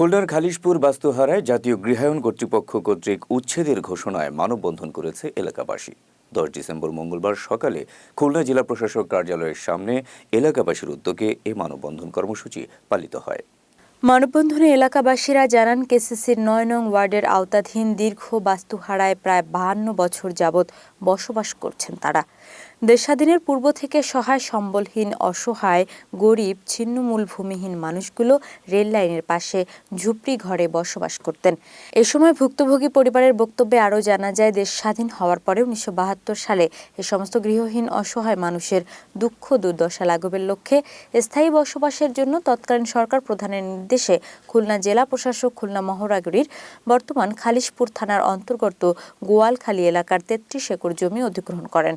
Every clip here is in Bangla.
খুলনার খালিশপুর বাস্তুহারায় জাতীয় গৃহায়ণ কর্তৃপক্ষ কর্তৃক উচ্ছেদের ঘোষণায় মানববন্ধন করেছে এলাকাবাসী। দশ ডিসেম্বর মঙ্গলবার সকালে খুলনা জেলা প্রশাসক কার্যালয়ের সামনে এলাকাবাসীর উদ্যোগে এ মানববন্ধন কর্মসূচি পালিত হয়। মানববন্ধনে এলাকাবাসীরা জানান, কেসিসির নয় নং ওয়ার্ডের আওতাধীন দীর্ঘ বাস্তুহারায় প্রায় বাহান্ন বছর যাবৎ বসবাস করছেন তারা। দেশ স্বাধীনের পূর্ব থেকে সহায় সম্বলহীন, অসহায়, গরিব, ছিন্নমূল ভূমিহীন মানুষগুলো রেল লাইনের পাশে ঝুপড়ি ঘরে বসবাস করতেন। এ সময় ভুক্তভোগী পরিবারের বক্তব্যে আরও জানা যায়, দেশ স্বাধীন হওয়ার পরে উনিশশো বাহাত্তর সালে এ সমস্ত গৃহহীন, অসহায় মানুষের দুঃখ, দুর্দশা লাঘবের লক্ষ্যে স্থায়ী বসবাসের জন্য তৎকালীন সরকার প্রধানের নির্দেশে খুলনা জেলা প্রশাসক খুলনা মহরাগুড়ির বর্তমান খালিশপুর থানার অন্তর্গত গোয়ালখালী এলাকার তেত্রিশ একর জমি অধিগ্রহণ করেন।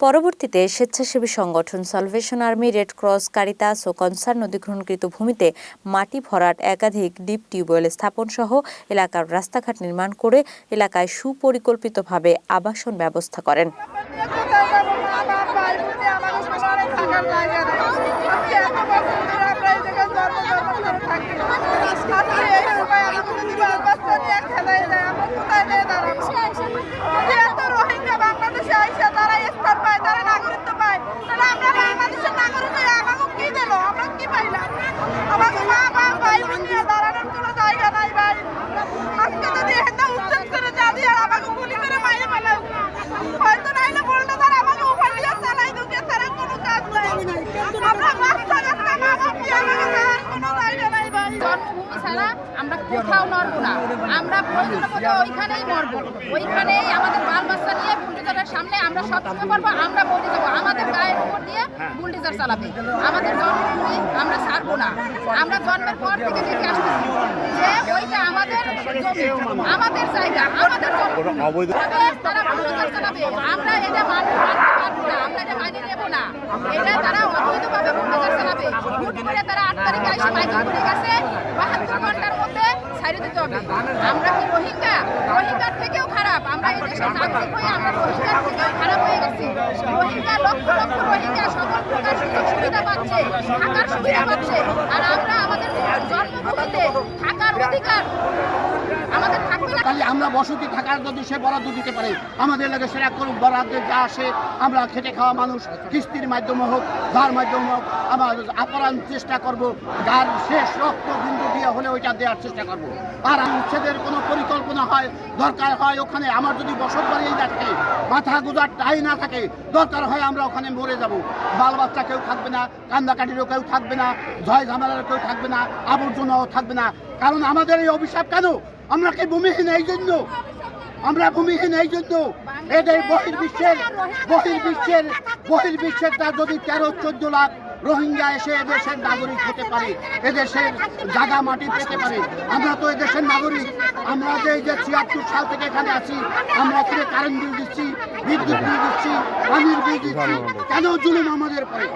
পরবর্তীতে স্বেচ্ছাসেবী সংগঠন Salvation Army Red Cross Caritas ও কনসার্ন অধিগ্রহণকৃত ভূমিতে মাটি ভরাট একাধিক ডিপ টিউবওয়েল স্থাপন সহ এলাকার রাস্তাঘাট নির্মাণ করে এলাকায় সুপরিকল্পিতভাবে আবাসন ব্যবস্থা করেন মা বাপ ভাই বোন নিয়ে দাঁড়ানোর কোনো জায়গা নাই ভাই আজকে যদি একটা উচ্ছেদ করে যাবি আর আমাকে গুলি করে মাইরে ফেলাও হয়তো নাইলে বলতে তারা আমাকে উপর দিয়ে চালাই দুকে তারা কোনো কাজ নাই আমরা বাচ্চা কাচ্চা মা বাপ নিয়ে আমাকে যাওয়ার কোনো জায়গা নাই ভাই ছাড়া আমরা কোথাও নড়বো না আমরা ওইখানেই মরবো ওইখানেই আমাদের বাল বাচ্চা নিয়ে সামনে আমরা সব কিছু করব আমরা বলে যাব আমাদের গায়ের উপর দিয়ে চালাবে আমাদের জন্মভূমি আমরা ছাড়বো না আমরা জন্মের পর থেকে দেখে আসতেছি যে ওইটা আমাদের আমাদের জায়গা আমাদের তারা চালাবে আমরা এটা মানতে আমরা এটা মাইনে নেব না। এটা তারা অবৈধভাবে তারা আট তারিখে এসে মাইকিং করে গেছে। ঘণ্টার মধ্যে ছাড়ে দিতে আমরা কি রোহিঙ্গা? রোহিঙ্গার থেকেও আমরা তাহলে আমরা বসতি থাকার যদি সে বরাদ্দ দিতে পারে, আমাদের লাগে সেটা করুক, বরাদ্দে যা আসে, আমরা খেটে খাওয়া মানুষ, কিস্তির মাধ্যমে হোক যার মাধ্যমে হোক, আমরা আপ্রাণ চেষ্টা করব, যার শেষ রক্ত বিন্দু দিয়ে হলে ওইটা দেওয়ার চেষ্টা করব। আর উচ্ছেদের কোনো পরিকল্পনা হয়, দরকার হয় ওখানে, আমার যদি বসত বাড়ি না থাকে মাথা গুজার টাই না থাকে, দরকার হয় আমরা ওখানে মরে যাব। বাল বাচ্চা কেউ থাকবে না, কান্দাকাটিরও কেউ থাকবে না, ঝয় ঝামেলারও কেউ থাকবে না, আবর্জনাও থাকবে না। কারণ আমাদের এই অভিশাপ কেন? আমরা কি ভূমিহীন এই জন্য? আমরা ভূমিহীন এই জন্য। এদের বহির্বিশ্বের বহির্বিশ্বের বহির্বিশ্বের তার যদি তেরো, চোদ্দ লাখ রোহিঙ্গা এসে এদেশের নাগরিক হতে পারে, এদেশের জায়গা মাটি পেতে পারে। আমরা তো এদেশের নাগরিক। আমরা যে এই যে ছিয়াত্তর সাল থেকে এখানে আছি, আমরা এখানে কারেন্ট বিল দিচ্ছি, বিদ্যুৎ বিল দিচ্ছি, পানির বিল দিচ্ছি। কেন জুলুম আমাদের পরে